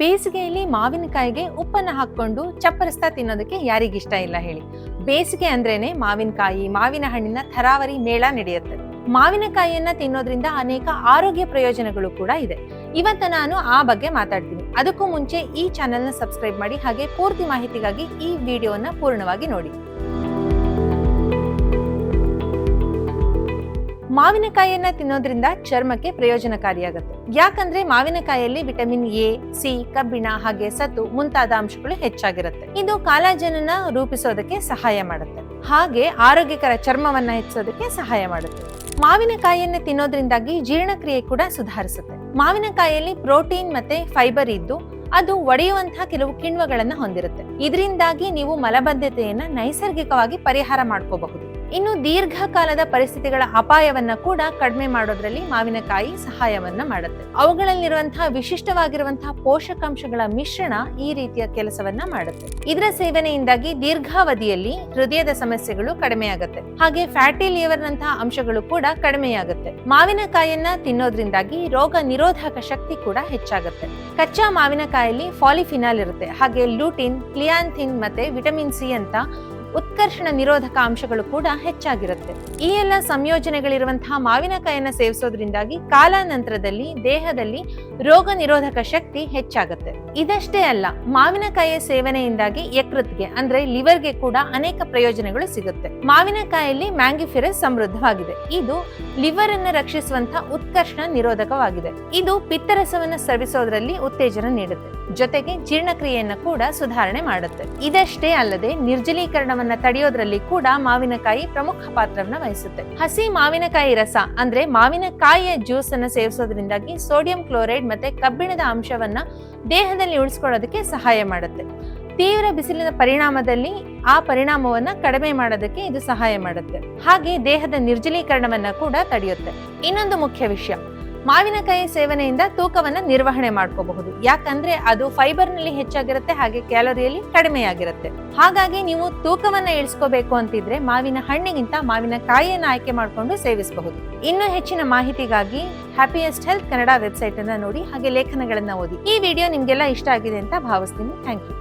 ಬೇಸಿಗೆಯಲ್ಲಿ ಮಾವಿನಕಾಯಿಗೆ ಉಪ್ಪನ್ನು ಹಾಕ್ಕೊಂಡು ಚಪ್ಪರಿಸ್ತಾ ತಿನ್ನೋದಕ್ಕೆ ಯಾರಿಗಿಷ್ಟ ಇಲ್ಲ ಹೇಳಿ. ಬೇಸಿಗೆ ಅಂದ್ರೇನೆ ಮಾವಿನಕಾಯಿ, ಮಾವಿನ ಹಣ್ಣಿನ ಥರಾವರಿ ಮೇಳ ನಡೆಯುತ್ತೆ. ಮಾವಿನಕಾಯಿಯನ್ನ ತಿನ್ನೋದ್ರಿಂದ ಅನೇಕ ಆರೋಗ್ಯ ಪ್ರಯೋಜನಗಳು ಕೂಡ ಇದೆ. ಇವತ್ತು ನಾನು ಆ ಬಗ್ಗೆ ಮಾತಾಡ್ತೀನಿ. ಅದಕ್ಕೂ ಮುಂಚೆ ಈ ಚಾನೆಲ್ನ ಸಬ್ಸ್ಕ್ರೈಬ್ ಮಾಡಿ ಹಾಗೆ ಪೂರ್ತಿ ಮಾಹಿತಿಗಾಗಿ ಈ ವಿಡಿಯೋನ ಪೂರ್ಣವಾಗಿ ನೋಡಿ. ಮಾವಿನಕಾಯಿಯನ್ನ ತಿನ್ನೋದ್ರಿಂದ ಚರ್ಮಕ್ಕೆ ಪ್ರಯೋಜನಕಾರಿಯಾಗುತ್ತೆ. ಯಾಕಂದ್ರೆ ಮಾವಿನಕಾಯಿಯಲ್ಲಿ ವಿಟಮಿನ್ ಎ, ಸಿ, ಕಬ್ಬಿಣ ಹಾಗೆ ಸತ್ತು ಮುಂತಾದ ಅಂಶಗಳು ಹೆಚ್ಚಾಗಿರುತ್ತೆ. ಇದು ಕಾಲಾಜನ್ ರೂಪಿಸೋದಕ್ಕೆ ಸಹಾಯ ಮಾಡುತ್ತೆ. ಹಾಗೆ ಆರೋಗ್ಯಕರ ಚರ್ಮವನ್ನ ಹೆಚ್ಚಿಸೋದಕ್ಕೆ ಸಹಾಯ ಮಾಡುತ್ತೆ. ಮಾವಿನಕಾಯಿಯನ್ನ ತಿನ್ನೋದ್ರಿಂದಾಗಿ ಜೀರ್ಣಕ್ರಿಯೆ ಕೂಡ ಸುಧಾರಿಸುತ್ತೆ. ಮಾವಿನಕಾಯಿಯಲ್ಲಿ ಪ್ರೋಟೀನ್ ಮತ್ತೆ ಫೈಬರ್ ಇದ್ದು ಅದು ಒಡೆಯುವಂತಹ ಕೆಲವು ಕಿಣ್ವಗಳನ್ನ ಹೊಂದಿರುತ್ತೆ. ಇದರಿಂದಾಗಿ ನೀವು ಮಲಬದ್ಧತೆಯನ್ನ ನೈಸರ್ಗಿಕವಾಗಿ ಪರಿಹಾರ ಮಾಡ್ಕೋಬಹುದು. ಇನ್ನು ದೀರ್ಘಕಾಲದ ಪರಿಸ್ಥಿತಿಗಳ ಅಪಾಯವನ್ನ ಕೂಡ ಕಡಿಮೆ ಮಾಡೋದ್ರಲ್ಲಿ ಮಾವಿನಕಾಯಿ ಸಹಾಯವನ್ನ ಮಾಡುತ್ತೆ. ಅವುಗಳಲ್ಲಿರುವಂತಹ ವಿಶಿಷ್ಟವಾಗಿರುವಂತಹ ಪೋಷಕಾಂಶಗಳ ಮಿಶ್ರಣ ಈ ರೀತಿಯ ಕೆಲಸವನ್ನ ಮಾಡುತ್ತೆ. ಇದರ ಸೇವನೆಯಿಂದಾಗಿ ದೀರ್ಘಾವಧಿಯಲ್ಲಿ ಹೃದಯದ ಸಮಸ್ಯೆಗಳು ಕಡಿಮೆಯಾಗುತ್ತೆ. ಹಾಗೆ ಫ್ಯಾಟಿ ಲಿವರ್ ನಂತಹ ಅಂಶಗಳು ಕೂಡ ಕಡಿಮೆಯಾಗುತ್ತೆ. ಮಾವಿನಕಾಯನ್ನ ತಿನ್ನೋದ್ರಿಂದಾಗಿ ರೋಗ ನಿರೋಧಕ ಶಕ್ತಿ ಕೂಡ ಹೆಚ್ಚಾಗುತ್ತೆ. ಕಚ್ಚಾ ಮಾವಿನಕಾಯಲ್ಲಿ ಫಾಲಿಫಿನಾಲ್ ಇರುತ್ತೆ. ಹಾಗೆ ಲೂಟಿನ್, ಕ್ಲಿಯಾಂಥಿನ್ ಮತ್ತೆ ವಿಟಮಿನ್ ಸಿ ಅಂತ ಉತ್ಕರ್ಷಣ ನಿರೋಧಕ ಅಂಶಗಳು ಕೂಡ ಹೆಚ್ಚಾಗಿರುತ್ತೆ. ಈ ಎಲ್ಲ ಸಂಯೋಜನೆಗಳಿರುವಂತಹ ಮಾವಿನಕಾಯಿಯನ್ನ ಸೇವಿಸೋದ್ರಿಂದಾಗಿ ಕಾಲಾನಂತರದಲ್ಲಿ, ದೇಹದಲ್ಲಿ ರೋಗ ನಿರೋಧಕ ಶಕ್ತಿ ಹೆಚ್ಚಾಗುತ್ತೆ. ಇದಷ್ಟೇ ಅಲ್ಲ, ಮಾವಿನಕಾಯಿಯ ಸೇವನೆಯಿಂದಾಗಿ ಯಕೃತ್ಗೆ, ಅಂದ್ರೆ ಲಿವರ್ಗೆ ಕೂಡ ಅನೇಕ ಪ್ರಯೋಜನಗಳು ಸಿಗುತ್ತೆ. ಮಾವಿನಕಾಯಲ್ಲಿ ಮ್ಯಾಂಗಿಫಿರಸ್ ಸಮೃದ್ಧವಾಗಿದೆ. ಇದು ಲಿವರ್ ಅನ್ನ ರಕ್ಷಿಸುವಂತಹ ಉತ್ಕರ್ಷಣ ನಿರೋಧಕವಾಗಿದೆ. ಇದು ಪಿತ್ತರಸವನ್ನ ಸ್ರವಿಸೋದ್ರಲ್ಲಿ ಉತ್ತೇಜನ ನೀಡುತ್ತೆ. ಜೊತೆಗೆ ಜೀರ್ಣಕ್ರಿಯೆಯನ್ನ ಕೂಡ ಸುಧಾರಣೆ ಮಾಡುತ್ತೆ. ಇದಷ್ಟೇ ಅಲ್ಲದೆ ನಿರ್ಜಲೀಕರಣವನ್ನ ತಡೆಯೋದ್ರಲ್ಲಿ ಕೂಡ ಮಾವಿನಕಾಯಿ ಪ್ರಮುಖ ಪಾತ್ರವನ್ನ ವಹಿಸುತ್ತೆ. ಹಸಿ ಮಾವಿನಕಾಯಿ ರಸ ಅಂದ್ರೆ ಮಾವಿನಕಾಯಿಯ ಜ್ಯೂಸ್ ಅನ್ನ ಸೇವಿಸೋದ್ರಿಂದಾಗಿ ಸೋಡಿಯಂ ಕ್ಲೋರೈಡ್ ಮತ್ತೆ ಕಬ್ಬಿಣದ ಅಂಶವನ್ನ ದೇಹದಲ್ಲಿ ಉಳಿಸ್ಕೊಳ್ಳೋದಕ್ಕೆ ಸಹಾಯ ಮಾಡುತ್ತೆ. ತೀವ್ರ ಬಿಸಿಲಿನ ಪರಿಣಾಮದಲ್ಲಿ ಆ ಪರಿಣಾಮವನ್ನ ಕಡಿಮೆ ಮಾಡೋದಕ್ಕೆ ಇದು ಸಹಾಯ ಮಾಡುತ್ತೆ. ಹಾಗೆ ದೇಹದ ನಿರ್ಜಲೀಕರಣವನ್ನ ಕೂಡ ತಡೆಯುತ್ತೆ. ಇನ್ನೊಂದು ಮುಖ್ಯ ವಿಷಯ. ಮಾವಿನಕಾಯಿ ಸೇವನೆಯಿಂದ ತೂಕವನ್ನ ನಿರ್ವಹಣೆ ಮಾಡ್ಕೋಬಹುದು. ಯಾಕಂದ್ರೆ ಅದು ಫೈಬರ್ನಲ್ಲಿ ಹೆಚ್ಚಾಗಿರುತ್ತೆ, ಹಾಗೆ ಕ್ಯಾಲೋರಿಯಲ್ಲಿ ಕಡಿಮೆಯಾಗಿರುತ್ತೆ. ಹಾಗಾಗಿ ನೀವು ತೂಕವನ್ನ ಇಳಿಸ್ಕೋಬೇಕು ಅಂತಿದ್ರೆ ಮಾವಿನ ಹಣ್ಣಿಗಿಂತ ಮಾವಿನ ಕಾಯಿಯನ್ನು ಆಯ್ಕೆ ಮಾಡಿಕೊಂಡು ಸೇವಿಸಬಹುದು. ಇನ್ನೂ ಹೆಚ್ಚಿನ ಮಾಹಿತಿಗಾಗಿ ಹ್ಯಾಪಿಯೆಸ್ಟ್ ಹೆಲ್ತ್ ಕನ್ನಡ ವೆಬ್ಸೈಟ್ ಅನ್ನ ನೋಡಿ, ಹಾಗೆ ಲೇಖನಗಳನ್ನ ಓದಿ. ಈ ವಿಡಿಯೋ ನಿಮ್ಗೆಲ್ಲ ಇಷ್ಟ ಆಗಿದೆ ಅಂತ ಭಾವಿಸ್ತೀನಿ. Thank you.